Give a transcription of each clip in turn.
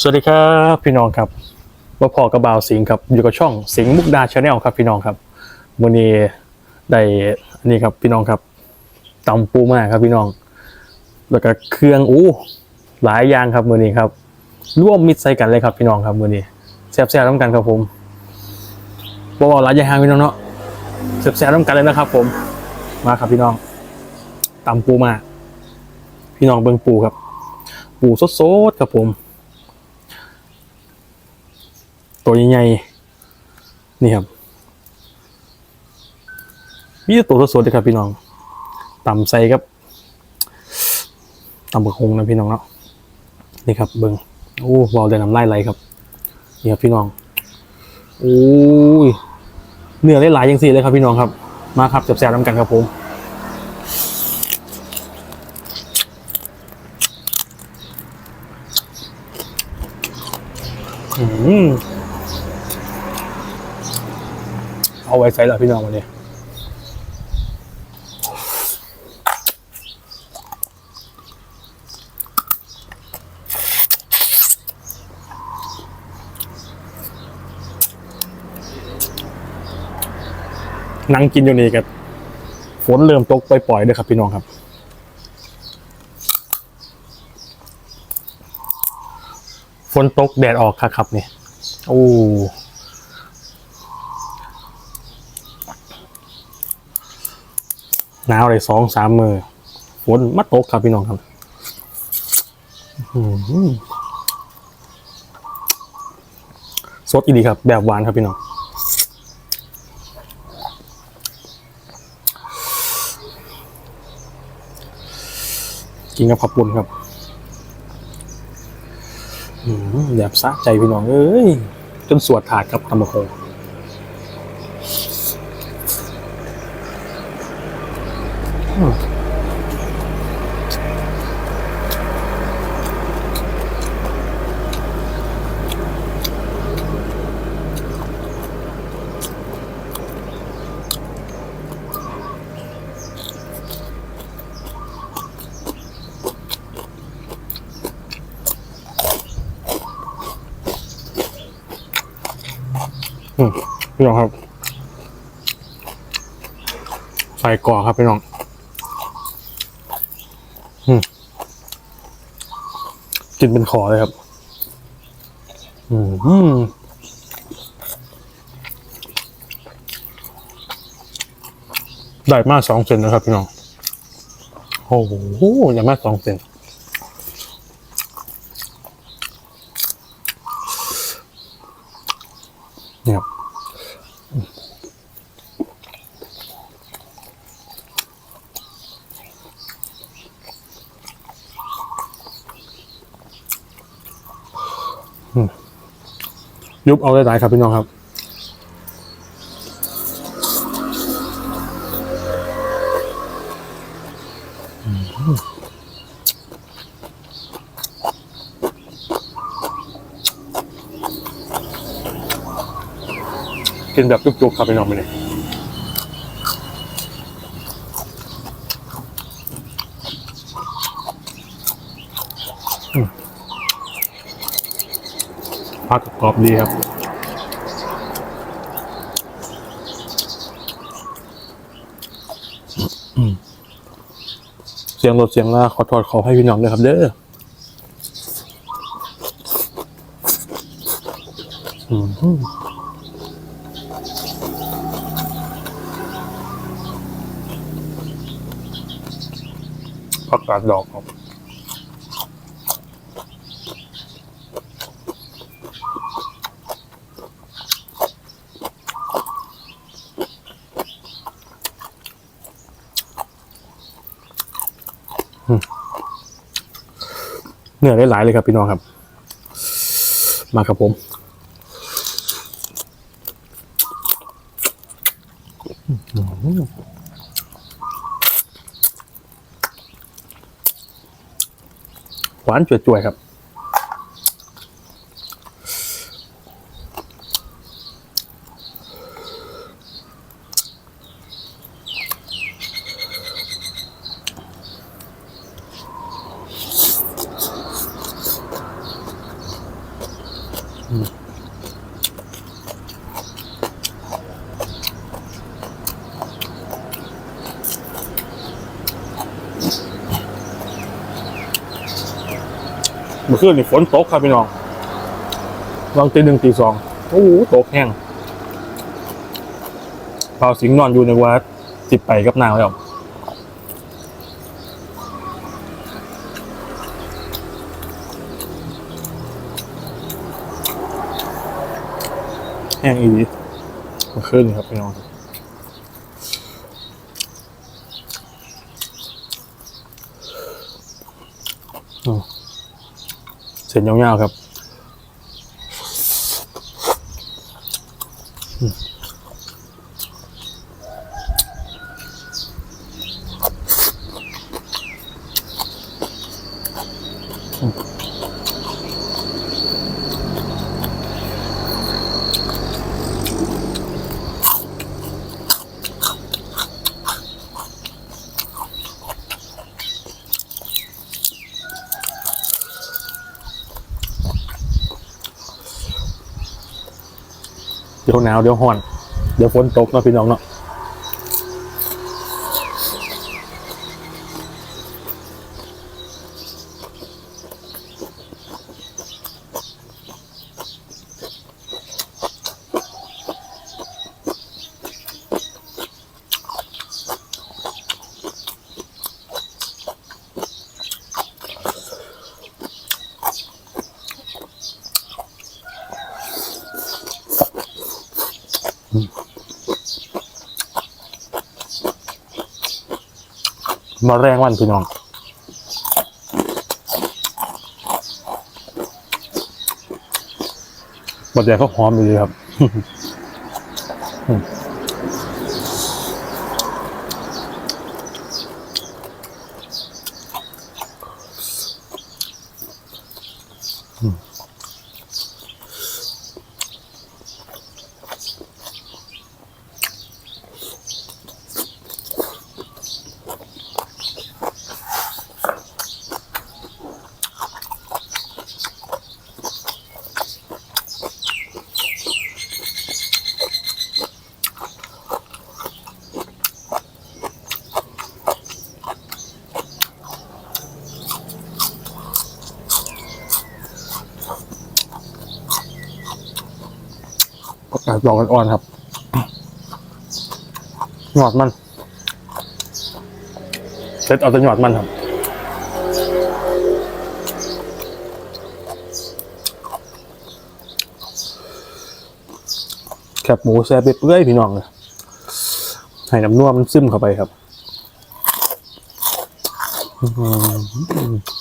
สวัสดีครับพี่น้องครับว่าพอกระบาวสิงห์ครับอยู่กับช่องสิงมุกดาชาแนลครับพี่น้องครับวันนี้ได้อันนี้ครับพี่น้องครับตำปูมากครับพี่น้อง แล้วก็เครื่องอู้หลายอย่างครับมือนี้ครับร่วมมิตรใส่กันเลยครับพี่น้องครับมือนี้แซ่บๆน้ำกันครับผมบอกว่าหลายอย่างพี่น้องเนาะแซ่บๆน้ำกันเลยนะครับ ผมมาครับพี่น้องตำปูมากพี่น้องเบิ่งปูครับ ปูสดๆครับผม ตัวใหญ่ๆนี่ครับมีตัวสดๆเลยครับพี่น้องต่ำใส่ครับต่ำบักฮงนะพี่น้องเนาะนี่ครับเบิงโอ้วอลเดนน้ำลายไหลครับนี่ครับพี่น้องโอ้ยเนื้อหลายๆยังสี่เลยครับพี่น้องครับ มาครับแซ่บๆน้ำกันครับผมอืม เอาไว้ใส่ละพี่น้องวันนี้นั่งกินอยู่นี่กับฝนเริ่มตกปล่อยๆด้วยครับพี่น้องครับฝนตกแดดออกครับครับนี่โอ้ หนาวเลยสองสามมือฝนมาตกครับพี่น้องครับสดอีดีครับ แบบหวานครับพี่น้องกินกับผักปุ่นครับอืมแบบสะใจพี่น้องเอ้ย จนสวดถาดครับตำบักโพี่น้องครับ ใส่ก่อครับพี่น้องกินเป็นขอเลยครับอืมอืมได้มากสองเซนนะครับพี่น้อง โอ้โหยังมากสองเซน ยุบเอาได้หลายครับพี่น้องครับกินแบบจุกๆครับพี่น้องไปเลย ผักกรอบดีครับเสียงรถเสียงลาขอโทษขอให้พี่น้องด้วยครับเด้ออืมผักกาดดอกครับ เนื้อได้หลายเลยครับพี่น้องครับ มาครับผมหวานจ่วยๆครับ คืนนี่ฝนตกครับพี่น้องวางตีหนึ่งตีสองโอ้โหตกแห้งพอสิงห์นอนอยู่ในวัดจิบไปกับนางแล้วแห้งอีดีเมื่อคืนนี่ครับพี่น้อง ส้นยาวๆครับอืม ดี๋ยวหนาวเดี๋ยวห่อน เดี๋ยวฝนตกเนาะพี่น้องเนาะ มาแรงวันพี่น้องบัดแดดก็หอมอยู่ดีครับ ดอกอ่อนๆครับหยอดมันเซตเอาแต่หยอดมันครับแคบหมูแซ่บเปื่อยพี่น้องเลยให้น้ำนัวมันซึมเข้าไปครับ อื้อ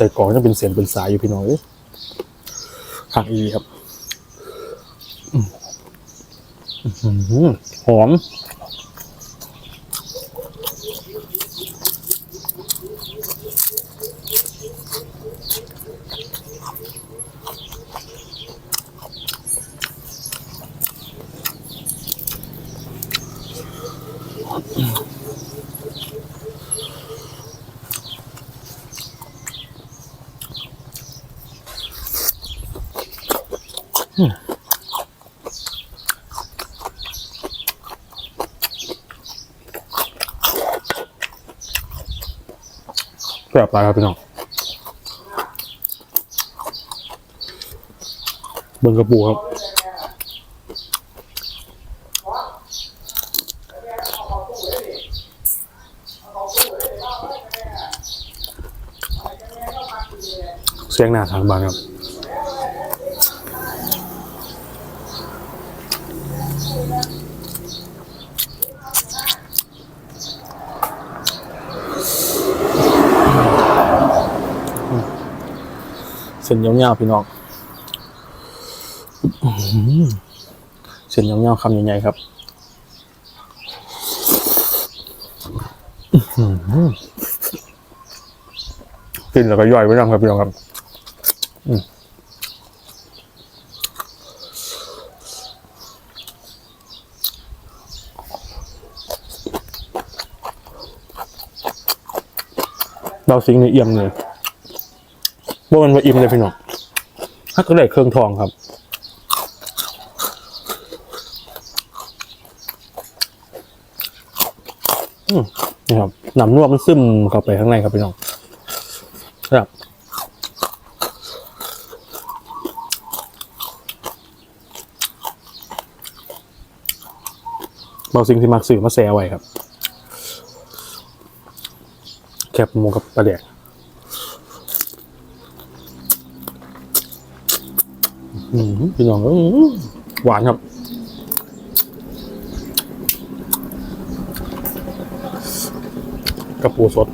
ส่กล่องจะเป็นเสียงเป็นสายอยู่พี่น้องเอ้ยหักอีครับหอม แบบไรครับพี่น้องเบิ่งกระปูครับเสียงหน้าทางบางครับ เส้นยาวๆพี่น้องเส้นยาวๆคำใหญ่ๆครับกินแล้วก็ย่อยไปนะครับพี่น้องครับเราสิงในเอี่ยมเลย บ่มันมาอิ่มเลยพี่น้องถ้าก็ได้เครื่องทองครับนี่ครับน้ำนวดมันซึมเข้าไปข้างในครับพี่น้องครับเบาสิ่งที่มักสื่อมาแซวไว้ครับ แคบหมูกับปลาแดก อืมพี่น้องอื้อหวานครับ กระปูสด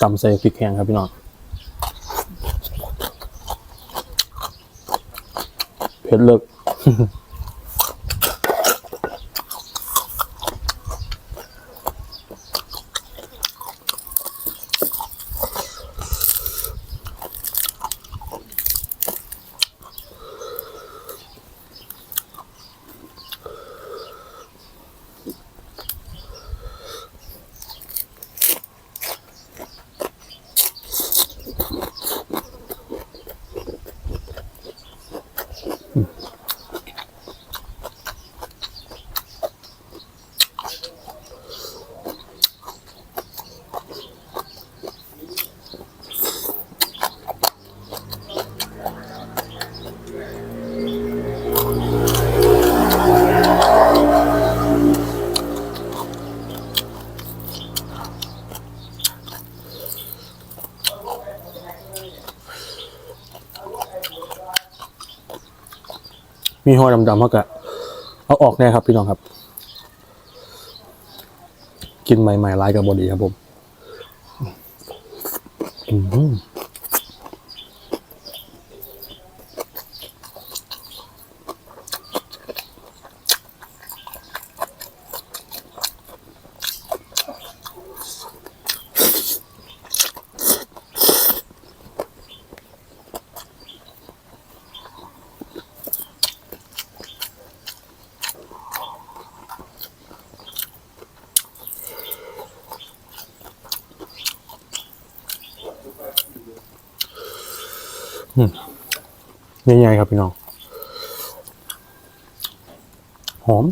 ตำใส่พริกแห้งครับพี่น้องเผ็ดเลิก มีหอยดำๆเขาก็เอาออกแน่ครับพี่น้องครับ กินใหม่ๆลายกับบดีครับผม อืม ง่ายๆครับพี่น้อง หอม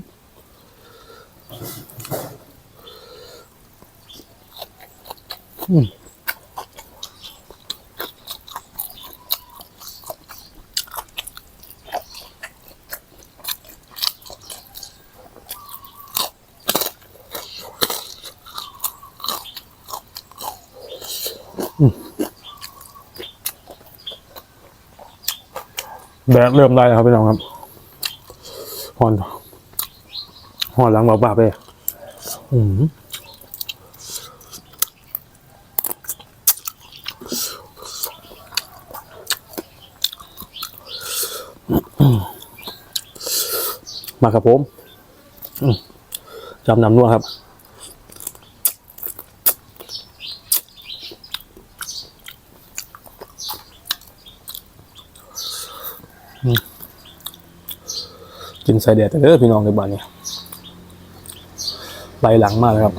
แดดเริ่มได้แล้วครับพี่น้องครับหอนหอนหลังบาบาไปอืมมาครับผมอืมจำนำนัวครับ กินใส่แดดเด้อพี่น้องในบ้านนี้ไปหลังมากเลยครับ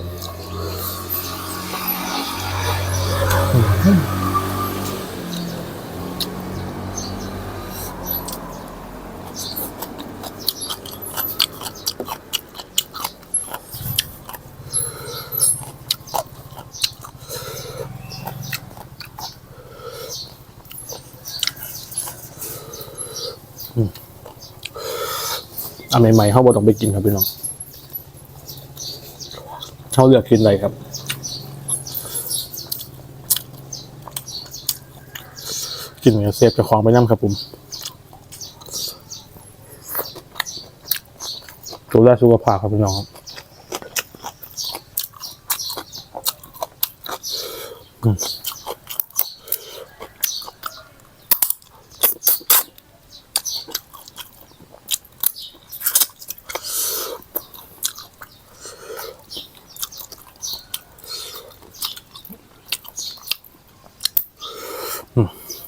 อันใหม่ๆเขาบอกต้องไปกินครับพี่น้องเขาเลือกกินอะไรครับกินเนี่ยเซฟจะของไปน้ำครับผมดูแลสุขภาพครับพี่น้องอืม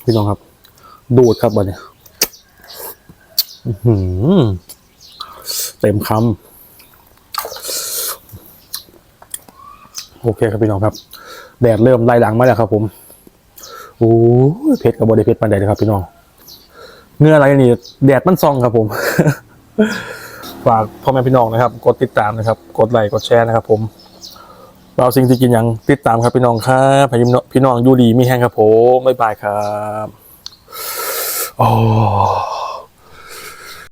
พี่น้องครับ ดูดครับวันนี้เต็มคำโอเคครับพี่น้องครับ แดดเริ่มไล่หลังมาแล้วครับผมโอ้เผ็ดกับบไดเผ็ดปันใดเลยครับพี่น้องเนื้ออะไรนี่แดดมันซองครับผม ฝากพ่อแม่พี่น้องนะครับ กดติดตามนะครับ กดไลค์กดแชร์นะครับผม เราสิ่งที่กินอย่างติดตามครับพี่น้องครับพี่น้องพี่น้องยูดีมีแห้งครับผมบ๊ายบายครับโอ้